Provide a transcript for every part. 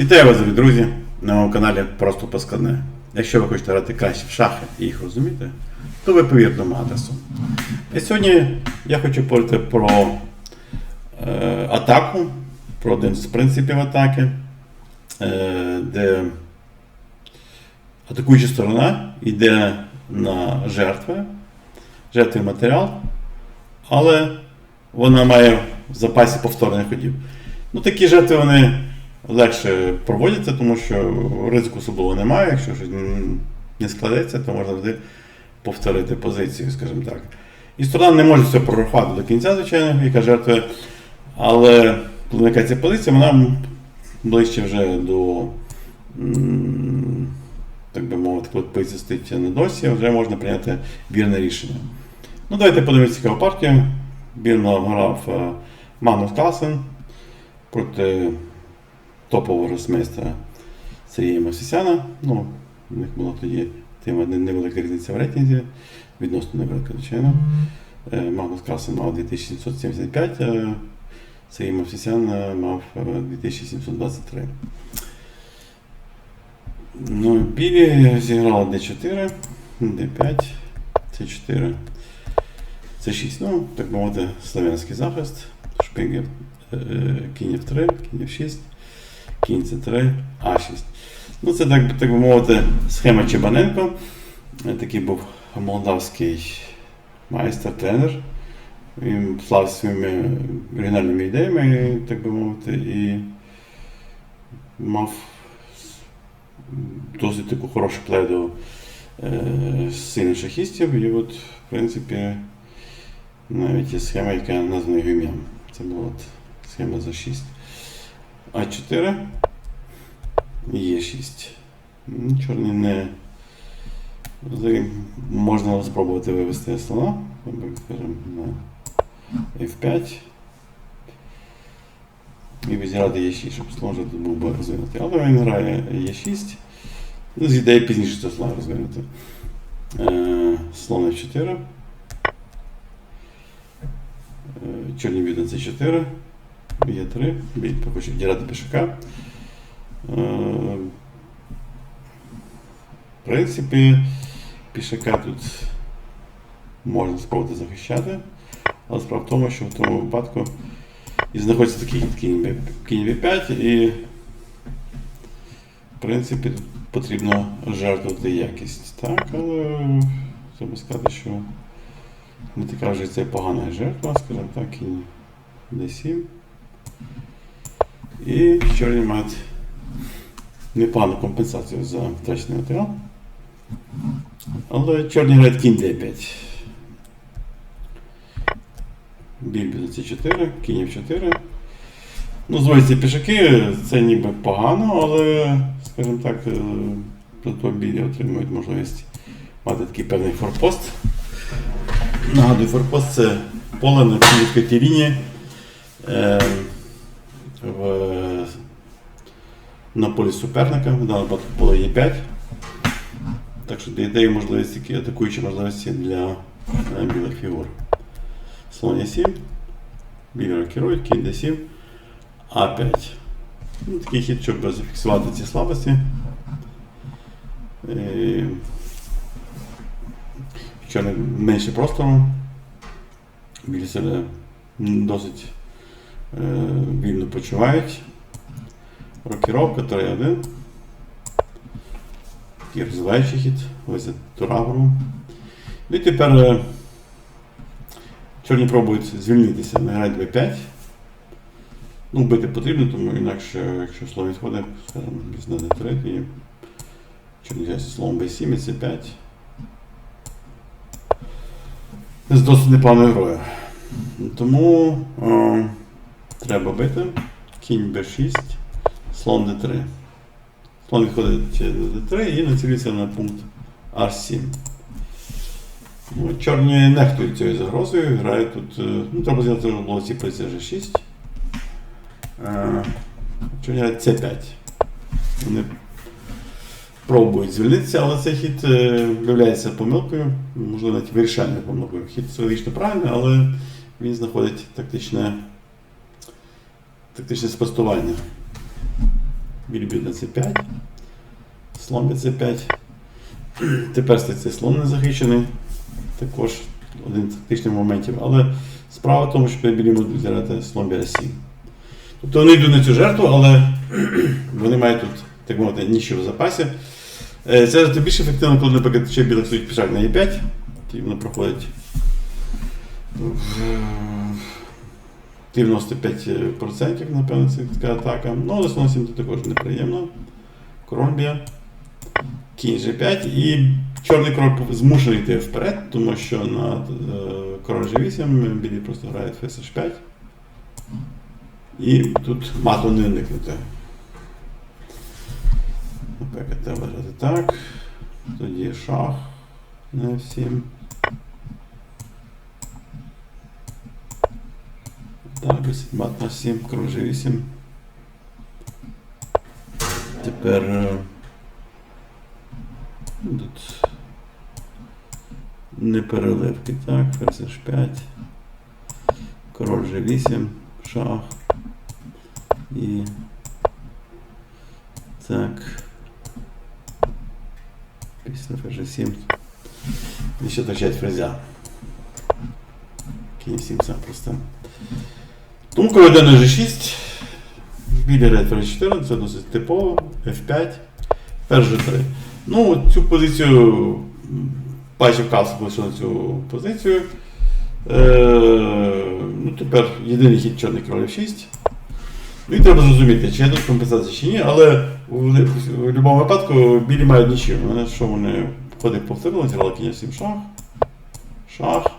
Вітаю вас, друзі, на моєму каналі Просто Паскадне. Якщо ви хочете грати краще в шахи і їх розуміти, то ви повірте моєму адресу. І сьогодні я хочу поговорити про е, атаку, про один з принципів атаки, е, де атакуюча сторона йде на жертви, жертвий матеріал, але вона має в запасі повторних ходів. Ну, такі жертви вони легше проводяться, тому що ризику особливо немає. Якщо щось не складеться, то можна завжди повторити позицію, скажімо так. І сторона не може все прорахувати до кінця, звичайно, яка жертва. Але ця позиція, вона ближче вже до, так би мовити, коли позиція стоїть на досі, вже можна прийняти вірне рішення. Ну, давайте подивимося цікаву партію. Бірно грав е, Магнус Касен проти топового росмейстера Сергія Мосісяна. Ну, у них була тоді тема невелика різниця в рейтинзі, відносно невелика, звичайно. Е, Магнус Касен мав 2775, а Сергій Мосісян е, мав е, 2723. Ну, Білі зіграли D4, D5, C4. Це 6. Ну, так мовити, славянський захист. Шпингів е, кінь F3, кінь F6, кінь C3, А6. Ну, це так, так би мовити, схема Чебаненко. Такий був молдавський майстер-тренер. Він славився своїми оригінальними ідеями, так би мовити, і мав досить таку хорошу пледу е, сильних шахістів. І от, в принципі, навіть є схема, яка названа його ім'ям. Це була от схема за 6. А4, Е6. Чорний не. Можна спробувати вивести слона, скажімо, на F5. І відіграти Е6, щоб слон вже тут був би розвинутий. Але він грає Е6. Ну, з ідеї пізніше це е, слон розвинути. Слон F4. Чорні б'ють на c 4 Б'є3, бій хоче відіграти пішака. Е, в принципі, пішака тут можна спробувати захищати, але справа в тому, що в тому випадку і знаходиться такий кінь b5 і в принципі тут потрібно жертвувати якість. Так, але треба сказати, що не така вже це погана жертва, скажімо так, і d7. І чорні мають непогану компенсацію за втрачений матеріал. Але чорні грають кінь D5. Біль за C4, кінь F4. Ну, зводяться пішаки, це ніби погано, але, скажімо так, е, зато білі отримують можливість мати такий певний форпост. Нагадую, форпост це поле на цій відкритій лінії е, в, на полі суперника, в даному випадку поле Е5. Так що дає можливість, такі атакуючі можливості для е, білих фігур. Слон Е7, білі рокірують, кінь D7, А5. Ну, такий хід, щоб зафіксувати ці слабості. Е, що не менше простору. Білі себе досить е, вільно почувають. Рокіровка 3-1. Такий розвиваючий хід. Ось турагру. Ну і тепер е, чорні пробують звільнитися. Не грають b5. Ну, бити потрібно, тому інакше, якщо слово відходить, скажімо, на d3, і чорні грають словом b7 і c5. з досить непоганою грою. Тому е, треба бити. Кінь b6, слон d3. Слон відходить до d3 і націлюється на пункт h7. Ну, чорні нехтують цією загрозою, грають тут. е, Ну, треба зняти в блоці позиція g6. Е, Чорні грають c5. Вони пробують звільнитися, але цей хід е, виявляється помилкою, можливо, навіть вирішальною помилкою. Хід стратегічно правильний, але він знаходить тактичне, тактичне спростування. Б'ють на c5. Слон б'є c5. Тепер стоїть цей слон не захищений. Також один з тактичних моментів. Але справа в тому, що білі можуть зіграти слон біля 7. Тобто вони йдуть на цю жертву, але вони мають тут, так мовити, ніщо в запасі. Е, Це більш ефективно, коли, наприклад, ще білих стоїть пішак на Е5, тоді воно проходить 95%, напевно, це така атака. Ну, але 7 тут також неприємно. Король. Кінь G5 і чорний король змушений йти вперед, тому що на е, король G8 білі просто грають ферзь H5. І тут мату не уникнути. Треба грати так. Тоді шах на F7. Так, мат на 7, король G8. Тепер е, тут не переливки, так, ферзь H5, король G8, шах. І так. Після ферзь 7. І ще торчать фрезя. Кінь 7 просто. Коли йде на G6, білі ред ферзь 4, це досить типово, F5, ферзь G3. Ну, цю позицію бачив касу лише на цю позицію. Е, ну, тепер єдиний хід чорний король F6. Ну і треба зрозуміти, чи є тут компенсація чи ні, але у, в будь-якому випадку білі мають нічим. Що вони ходять повторили, зіграли кінь 7 шах. Шах.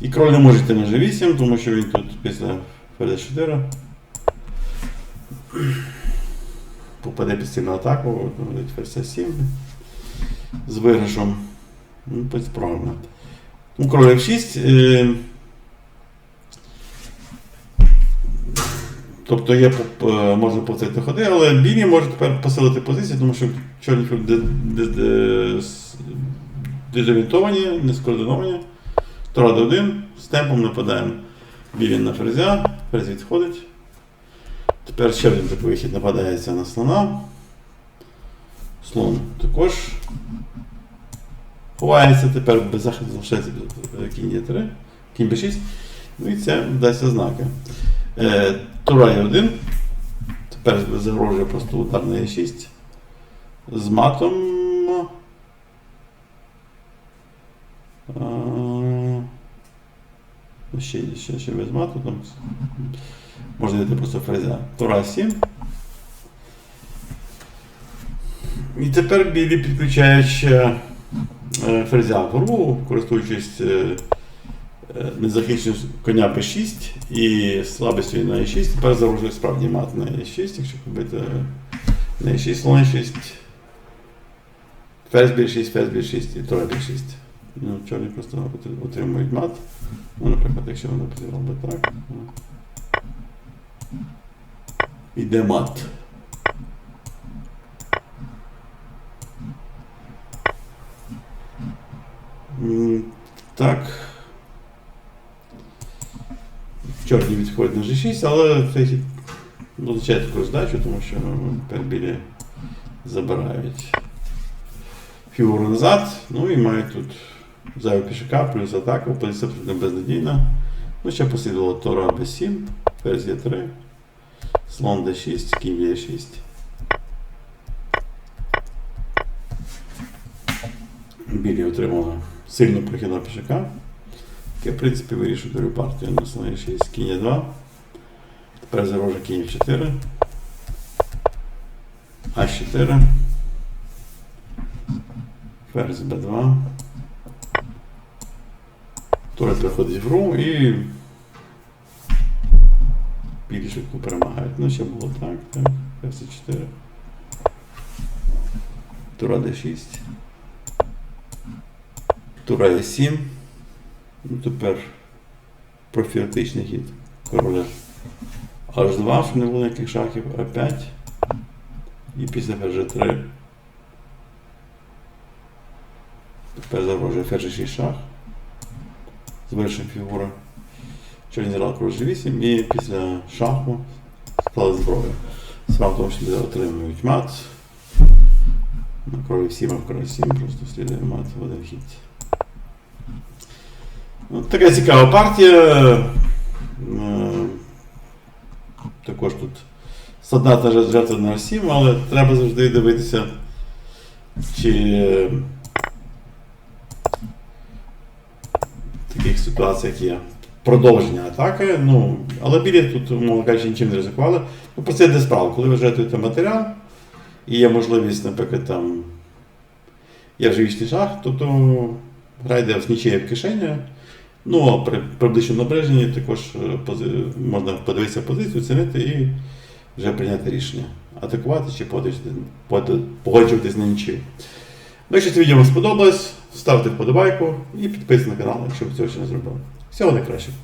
І король не може йти на G8, тому що він тут після ферзь 4 попаде сильну атаку, ферзь 7 з виграшем. Ну, правильно. Ну, король F6. Е, Тобто є, е, можна повторити ходи, але білі можуть тепер посилити позицію, тому що чорні дезорієнтовані, не скоординовані. Торада 1, з темпом нападаємо. Білі на ферзя, ферзь відходить. Тепер ще один вихід нападається на слона. Слон також ховається, тепер без захисту залишається кінь Е3, кінь Б6. Ну і це вдасться знаки. Е, Тура є 1. Тепер загрожує просто удар на Е6. З матом. ще ще, ще візьма, тут там можна йти просто фрезя. Тора 7. І тепер білі підключаєш е, е, фрезя горбу, користуючись е, незахищеністю коня P6 і слабістю на e 6 Тепер загружує справді мат на e 6 якщо купити на e 6 слон 6 ферзь b 6 ферзь b 6 і тора b 6 навчальні просто отримують мат. Ну, Наприклад, якщо вона підібрала так. Ну, іде мат. Так. Чорні відходять на G6, але це означає таку здачу, тому що ну, білі забирають фігуру назад, ну і мають тут зайву пішака, плюс атаку, позиція абсолютно безнадійна. Ну, ще послідувало Тора B7, ферзь Е3, слон D6, кінь Е6. Білі отримали сильно прохідного пішака, яке, в принципі, вирішує другу партію на слоні 6, кінь 2. Тепер зарожа кінь 4. А4. Ферзь Б2. Тура приходить в гру і швидко перемагають. Ну, ще було так, так. Ферзь 4. Тура Д6. Тура Е7. Ну, тепер профілактичний хід короля H2, щоб не було ніяких шахів, А5. І після ферзь 3. Тепер загрожує ферзь 6 шах. Завершує фігура. Чорні зіграли король G8 і після шаху стала зброя. справа в тому, що отримують мат. На королі 7, а в королі 7 просто слідує мат в один хід. Ну, така цікава партія. Е, Також тут стандартна жертва жертва на 7, але треба завжди дивитися, чи е, в таких ситуаціях є продовження атаки. Ну, але білі тут, умовно кажучи, нічим не ризикували. Ну, про це йде справа. Коли ви жертвуєте матеріал, і є можливість, наприклад, там є вже вічний шах, тобто гра йде в нічиє в кишені. Ну, а при, при ближчому наближенні також е, можна подивитися позицію, оцінити і вже прийняти рішення. Атакувати чи погоджуватись на нічию. Якщо це відео вам сподобалось, ставте вподобайку і підписуйтесь на канал, якщо ви цього ще не зробили. Всього найкращого.